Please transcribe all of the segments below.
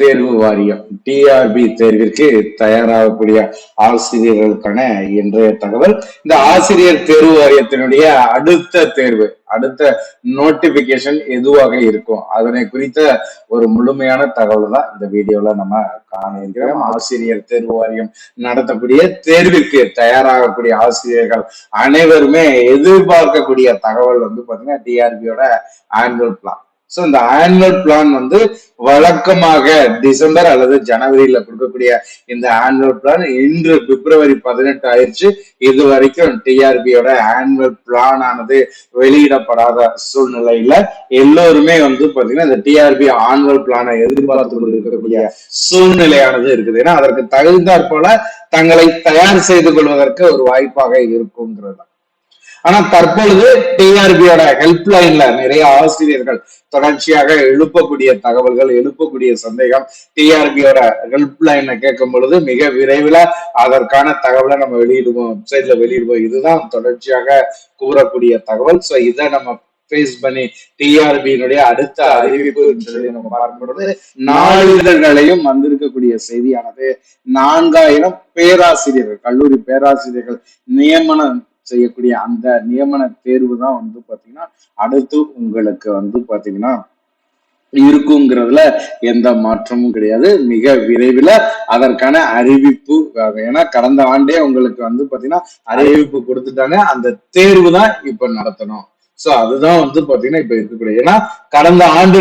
தேர்வு வாரியம் டிஆர்பி தேர்விற்கு தயாராகக்கூடிய ஆசிரியர்களுக்கான இன்றைய தகவல். இந்த ஆசிரியர் தேர்வு வாரியத்தினுடைய அடுத்த தேர்வு அடுத்த நோட்டிபிகேஷன் எதுவாக இருக்கும் அதனை குறித்த ஒரு முழுமையான தகவல் தான் இந்த வீடியோல நம்ம காண இருக்கிறோம். ஆசிரியர் தேர்வு வாரியம் நடத்தக்கூடிய தேர்விற்கு தயாராகக்கூடிய ஆசிரியர்கள் அனைவருமே எதிர்பார்க்கக்கூடிய தகவல் வந்து பாத்தீங்கன்னா டிஆர்பியோட ஆனுவல் பிளான் ஸோ இந்த ஆனுவல் பிளான் வந்து வழக்கமாக டிசம்பர் அல்லது ஜனவரியில கொடுக்கக்கூடிய இந்த ஆனுவல் பிளான் இன்று பிப்ரவரி பதினெட்டு ஆயிடுச்சு. இது வரைக்கும் டிஆர்பியோட ஆனுவல் பிளான் ஆனது வெளியிடப்படாத சூழ்நிலையில எல்லோருமே வந்து பாத்தீங்கன்னா இந்த டிஆர்பி ஆனுவல் பிளானை எதிர்பார்த்து கொண்டிருக்கக்கூடிய சூழ்நிலையானது இருக்குது. ஏன்னா அதற்கு தகுந்தாற் போல தங்களை தயார் செய்து கொள்வதற்கு ஒரு வாய்ப்பாக இருக்குங்கிறது ஆனா தற்பொழுது டிஆர்பியோட ஹெல்ப்லைன்ல நிறைய ஆசிரியர்கள் தொடர்ச்சியாக எழுப்பக்கூடிய தகவல்கள் எழுப்பக்கூடிய சந்தேகம் டிஆர்பியோட ஹெல்ப்லைனை கேட்கும் பொழுது மிக விரைவில் அதற்கான தகவலை நம்ம வெளியிடுவோம் வெப்சைட்ல வெளியிடுவோம். இதுதான் தொடர்ச்சியாக கூறக்கூடிய தகவல். சோ இதை நம்ம ஃபேஸ் பண்ணி டிஆர்பியினுடைய அடுத்த அறிவிப்பு சொல்லி நம்ம பார்க்கும்பொழுது நாளிதழ்களையும் வந்திருக்கக்கூடிய செய்தியானது நான்காயிரம் பேராசிரியர்கள் கல்லூரி பேராசிரியர்கள் நியமனம் செய்யக்கூடிய அந்த நியமன தேர்வு தான் வந்து பாத்தீங்கன்னா அடுத்து உங்களுக்கு வந்து பாத்தீங்கன்னா இருக்குங்கிறதுல எந்த மாற்றமும் கிடையாது. மிக விரைவில் அதற்கான அறிவிப்பு ஏன்னா கடந்த ஆண்டே உங்களுக்கு வந்து பாத்தீங்கன்னா அறிவிப்பு கொடுத்துட்டாங்க. அந்த தேர்வு தான் இப்ப நடத்தணும். சோ அதுதான் வந்து பாத்தீங்கன்னா இப்ப இருக்கக்கூடிய ஏன்னா கடந்த ஆண்டு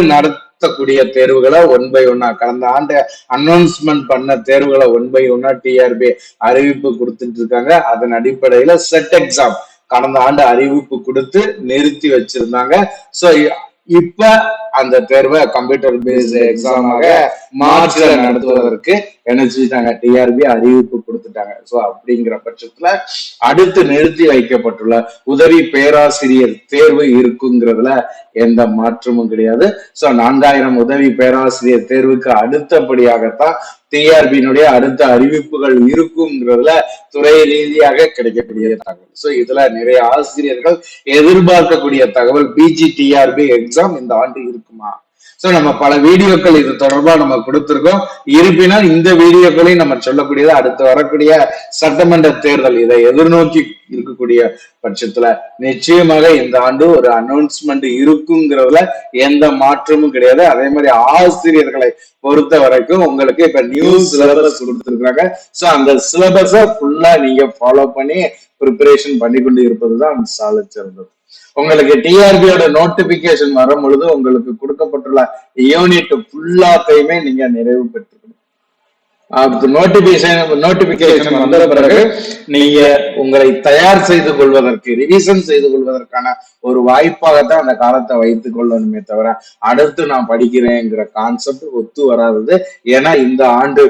நடத்தக்கூடிய தேர்வுகளை ஒன் பை ஒன்னா கடந்த ஆண்டு அனௌன்ஸ்மெண்ட் பண்ண தேர்வுகளை ஒன் பை ஒன்னா டிஆர்பி அறிவிப்பு கொடுத்துட்டு இருக்காங்க. அதன் அடிப்படையில செட் எக்ஸாம் கடந்த ஆண்டு அறிவிப்பு கொடுத்து நிறுத்தி வச்சிருந்தாங்க. சோ இப்ப அந்த தேர்வை கம்ப்யூட்டர் பேஸ்ட் எக்ஸாமாக மார்ச்ல நடத்துவதற்கு என்ன செஞ்சுட்டாங்க டிஆர்பி அறிவிப்பு கொடுத்துட்டாங்க. சோ அப்படிங்கிற பட்சத்துல அடுத்து நிறுத்தி வைக்கப்பட்டுள்ள உதவி பேராசிரியர் தேர்வு இருக்குங்கிறதுல எந்த மாற்றமும் கிடையாது. சோ நான்காயிரம் உதவி பேராசிரியர் தேர்வுக்கு அடுத்தபடியாகத்தான் டிஆர்பியினுடைய அடுத்த அறிவிப்புகள் இருக்குங்கிறதுல துறை ரீதியாக கிடைக்கக்கூடிய தகவல். சோ இதுல நிறைய ஆசிரியர்கள் எதிர்பார்க்கக்கூடிய தகவல். பிஜி டிஆர்பி எக்ஸாம் இந்த ஆண்டு இருக்குமா? சோ நம்ம பல வீடியோக்கள் இது தொடர்பா நம்ம கொடுத்திருக்கோம். இருப்பினும் இந்த வீடியோக்களையும் நம்ம சொல்லக்கூடியது அடுத்து வரக்கூடிய சட்டமன்ற தேர்தல். இதை எதிர்நோக்கி இருக்கக்கூடிய பட்சத்துல நிச்சயமாக இந்த ஆண்டு ஒரு அனௌன்ஸ்மெண்ட் இருக்குங்கிறதுல எந்த மாற்றமும் கிடையாது. அதே மாதிரி ஆசிரியர்களை பொறுத்த வரைக்கும் உங்களுக்கு இப்ப நியூ சிலபஸ் கொடுத்துருக்காங்க சோ அந்த சிலபஸ ஃபுல்லா நீங்க ஃபாலோ பண்ணி ப்ரிப்பரேஷன் பண்ணி கொண்டு இருப்பதுதான் சாலை சிறந்தது. உங்களுக்கு டிஆர்பியோட நோட்டிபிகேஷன் வரும் பொழுது உங்களுக்கு கொடுக்கப்பட்டுள்ள யூனிட் ஃபுல்லாத்தையுமே நீங்க நிறைவு பெற்றுக்கணும். நோட்டிபிகேஷன் நோட்டிபிகேஷன் வந்த பிறகு நீங்க உங்களை தயார் செய்து கொள்வதற்கு ரிவிஷன் செய்து கொள்வதற்கான ஒரு வாய்ப்பாகத்தான் அந்த காலத்தை வைத்துக் கொள்ளணுமே தவிர அடுத்து நான் படிக்கிறேங்கிற கான்செப்ட் ஒத்து வராதது. ஏன்னா இந்த ஆண்டு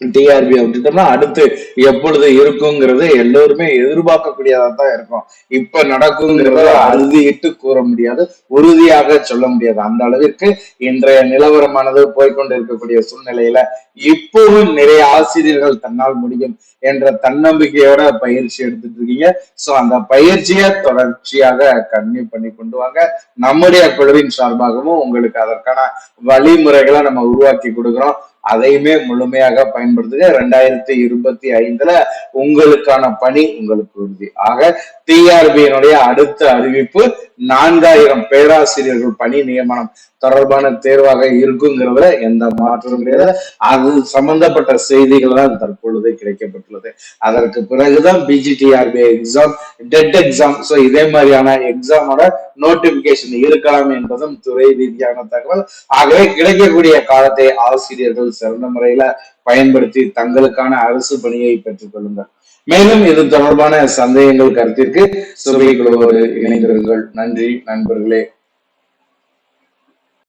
டிஆர்பி விட்டுட்டோம்னா அடுத்து எப்பொழுது இருக்குங்கிறது எல்லோருமே எதிர்பார்க்கக்கூடியதா தான் இருக்கும். இப்ப நடக்குங்கிறத அறுதியிட்டு கூற முடியாது உறுதியாக சொல்ல முடியாது. அந்த அளவிற்கு இன்றைய நிலவரமானது போய்கொண்டு இருக்கக்கூடிய சூழ்நிலையில இப்பவும் நிறைய ஆசிரியர்கள் தன்னால் முடியும் என்ற தன்னம்பிக்கையோட பயிற்சி எடுத்துட்டு இருக்கீங்க சோ அந்த பயிற்சியை தொடர்ச்சியாக கன்னியூ பண்ணி கொண்டு வாங்க. நம்முடைய குழுவின் சார்பாகவும் உங்களுக்கு அதற்கான வழிமுறைகளை நம்ம உருவாக்கி கொடுக்குறோம். அதையுமே முழுமையாக பயன்படுத்துக ரெண்டாயிரத்தி இருபத்தி ஐந்துல உங்களுக்கான பணி உங்களுக்கு உறுதி. ஆக டிஆர்பியினுடைய அடுத்த அறிவிப்பு நான்காயிரம் பேராசிரியர்கள் பணி நியமனம் தொடர்பான தேர்வாக இருக்குங்கிறதுல எந்த மாற்றமும் கிடையாது. அது சம்பந்தப்பட்ட செய்திகள் தான் தற்பொழுது கிடைக்கப்பட்டுள்ளது. அதற்கு பிறகுதான் PGTRB exam TET exam so இதே மாதிரியான எக்ஸாமோட நோட்டிபிகேஷன் இருக்கலாம் என்பதும் துறை ரீதியான தகவல். ஆகவே கிடைக்கக்கூடிய காலத்தை ஆசிரியர்கள் சிறந்த முறையில பயன்படுத்தி தங்களுக்கான அரசு பணியை பெற்றுக் கொள்ளுங்கள். மேலும் இது தொடர்பான சந்தேகங்கள் கருத்திற்கு சுபை குழுவோடு இணைந்திருங்கள். நன்றி நண்பர்களே.